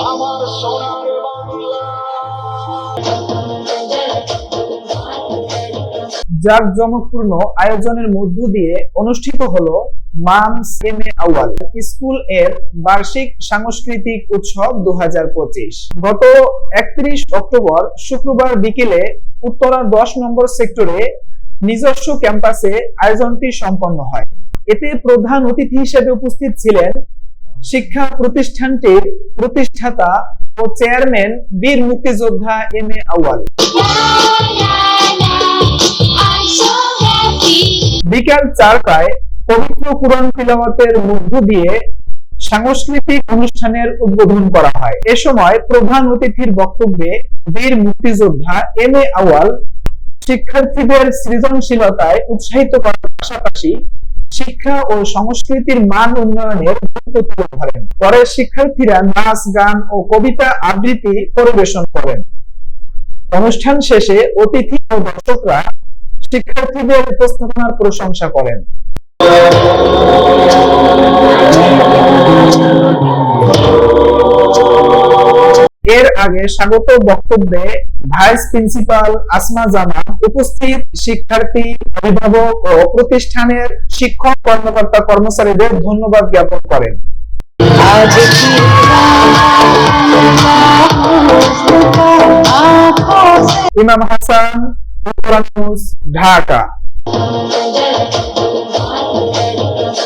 আমার সোনার আয়োজনের মধ্য দিয়ে অনুষ্ঠিত হলো মামস এম এ আউয়াল, স্কুলের বার্ষিক সাংস্কৃতিক উৎসব দু গত একত্রিশ অক্টোবর শুক্রবার বিকেলে উত্তরা দশ নম্বর সেক্টরে নিজস্ব ক্যাম্পাসে আয়োজনটি সম্পন্ন হয়। এতে প্রধান অতিথি হিসেবে উপস্থিত ছিলেন শিক্ষা প্রতিষ্ঠানটির প্রতিষ্ঠাতা ও চেয়ারম্যান বীর মুক্তিযোদ্ধা এম এ আউয়াল। বিকাল চারটায় পবিত্র কুরআন তিলাওয়াতের মধ্য দিয়ে সাংস্কৃতিক অনুষ্ঠানের উদ্বোধন করা হয়। এ সময় প্রধান অতিথির বক্তব্যে বীর মুক্তিযোদ্ধা এম এ আওয়াল শিক্ষার্থীদের সৃজনশীলতায় উৎসাহিত করার পাশাপাশি শিক্ষা ও সংস্কৃতির মান উন্নয়নের গুরুত্ব তুলে ধরেন পরে শিক্ষার্থীরা নাচ, গান ও কবিতা আবৃত্তি পরিবেশন করেন। অনুষ্ঠান শেষে অতিথি ও দর্শকরা শিক্ষার্থীদের উপস্থাপনার প্রশংসা করেন। এর আগে স্বাগত বক্তব্যে ভাইস প্রিন্সিপাল আসমা জামান উপস্থিত শিক্ষার্থী অভিভাবক ও প্রতিষ্ঠানের শিক্ষক কর্মকর্তা কর্মচারীদের ধন্যবাদ জ্ঞাপন করেন। ইমাম হাসান ঢাকা।